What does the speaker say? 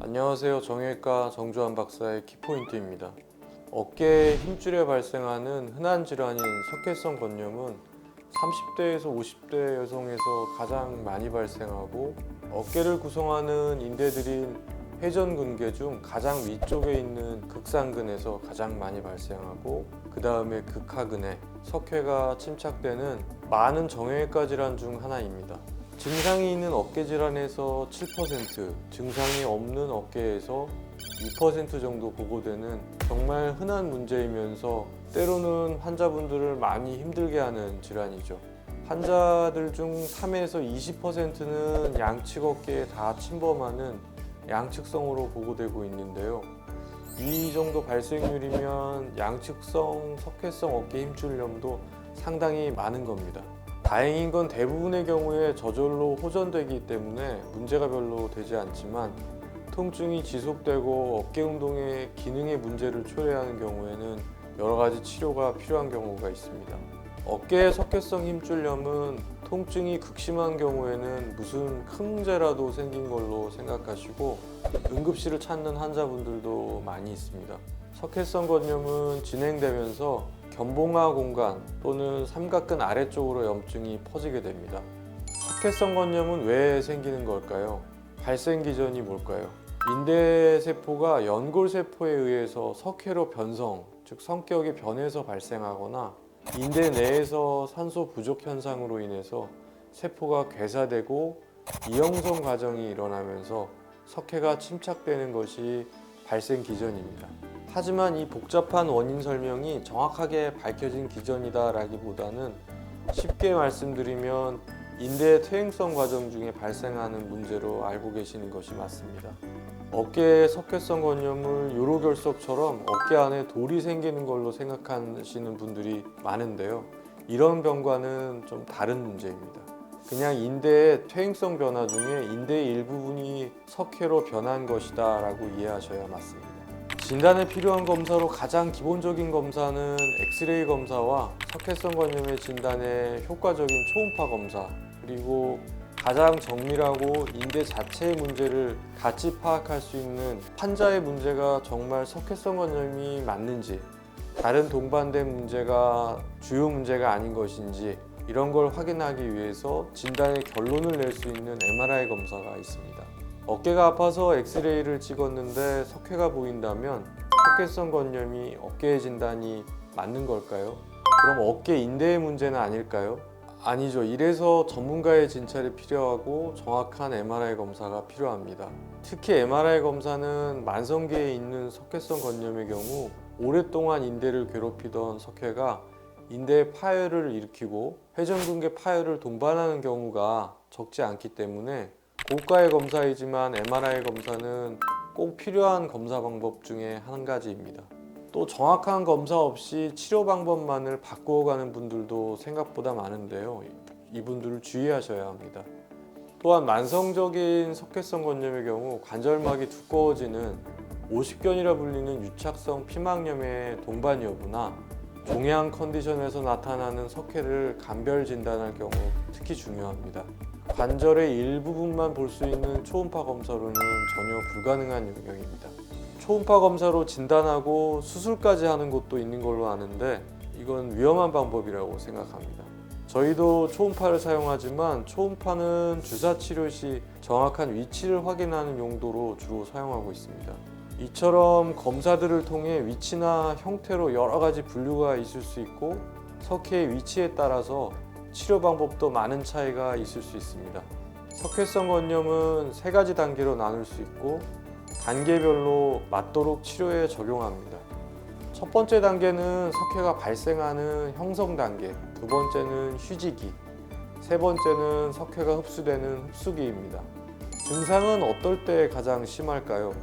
안녕하세요. 정형외과 정주환 박사의 키포인트입니다. 어깨 힘줄에 발생하는 흔한 질환인 석회성 건염은 30대에서 50대 여성에서 가장 많이 발생하고 어깨를 구성하는 인대들인 회전근개 중 가장 위쪽에 있는 극상근에서 가장 많이 발생하고 그 다음에 극하근에 석회가 침착되는 많은 정형외과 질환 중 하나입니다. 증상이 있는 어깨 질환에서 7%, 증상이 없는 어깨에서 2% 정도 보고되는 정말 흔한 문제이면서 때로는 환자분들을 많이 힘들게 하는 질환이죠. 환자들 중 3에서 20%는 양측 어깨에 다 침범하는 양측성으로 보고되고 있는데요. 이 정도 발생률이면 양측성 석회성 어깨 힘줄염도 상당히 많은 겁니다. 다행인 건 대부분의 경우에 저절로 호전되기 때문에 문제가 별로 되지 않지만 통증이 지속되고 어깨 운동의 기능에 문제를 초래하는 경우에는 여러 가지 치료가 필요한 경우가 있습니다. 어깨의 석회성 힘줄염은 통증이 극심한 경우에는 무슨 큰 문제라도 생긴 걸로 생각하시고 응급실을 찾는 환자분들도 많이 있습니다. 석회성 건염은 진행되면서 견봉화 공간 또는 삼각근 아래쪽으로 염증이 퍼지게 됩니다. 석회성 건염은 왜 생기는 걸까요? 발생 기전이 뭘까요? 인대 세포가 연골 세포에 의해서 석회로 변성, 즉 성격이 변해서 발생하거나 인대 내에서 산소 부족 현상으로 인해서 세포가 괴사되고 이형성 과정이 일어나면서 석회가 침착되는 것이 발생 기전입니다. 하지만 이 복잡한 원인 설명이 정확하게 밝혀진 기전이다라기보다는 쉽게 말씀드리면 인대의 퇴행성 과정 중에 발생하는 문제로 알고 계시는 것이 맞습니다. 어깨의 석회성 건염을 요로결석처럼 어깨 안에 돌이 생기는 걸로 생각하시는 분들이 많은데요. 이런 병과는 좀 다른 문제입니다. 그냥 인대의 퇴행성 변화 중에 인대의 일부분이 석회로 변한 것이다 라고 이해하셔야 맞습니다. 진단에 필요한 검사로 가장 기본적인 검사는 엑스레이 검사와 석회성 건염의 진단에 효과적인 초음파 검사 그리고 가장 정밀하고 인대 자체의 문제를 같이 파악할 수 있는 환자의 문제가 정말 석회성 건염이 맞는지 다른 동반된 문제가 주요 문제가 아닌 것인지 이런 걸 확인하기 위해서 진단의 결론을 낼 수 있는 MRI 검사가 있습니다. 어깨가 아파서 엑스레이를 찍었는데 석회가 보인다면 석회성 건염이 어깨의 진단이 맞는 걸까요? 그럼 어깨 인대의 문제는 아닐까요? 아니죠. 이래서 전문가의 진찰이 필요하고 정확한 MRI 검사가 필요합니다. 특히 MRI 검사는 만성계에 있는 석회성 건염의 경우 오랫동안 인대를 괴롭히던 석회가 인대의 파열을 일으키고 회전근개 파열을 동반하는 경우가 적지 않기 때문에 고가의 검사이지만 MRI 검사는 꼭 필요한 검사 방법 중에 한 가지입니다. 또 정확한 검사 없이 치료 방법만을 바꾸어 가는 분들도 생각보다 많은데요. 이분들을 주의하셔야 합니다. 또한 만성적인 석회성 건염의 경우 관절막이 두꺼워지는 오십견이라 불리는 유착성 피막염의 동반 여부나 종양 컨디션에서 나타나는 석회를 간별 진단할 경우 특히 중요합니다. 관절의 일부분만 볼 수 있는 초음파 검사로는 전혀 불가능한 영역입니다. 초음파 검사로 진단하고 수술까지 하는 곳도 있는 걸로 아는데 이건 위험한 방법이라고 생각합니다. 저희도 초음파를 사용하지만 초음파는 주사 치료 시 정확한 위치를 확인하는 용도로 주로 사용하고 있습니다. 이처럼 검사들을 통해 위치나 형태로 여러 가지 분류가 있을 수 있고 석회의 위치에 따라서 치료 방법도 많은 차이가 있을 수 있습니다. 석회성 건염은 세 가지 단계로 나눌 수 있고 단계별로 맞도록 치료에 적용합니다. 첫 번째 단계는 석회가 발생하는 형성 단계, 두 번째는 휴지기, 세 번째는 석회가 흡수되는 흡수기입니다. 증상은 어떨 때 가장 심할까요?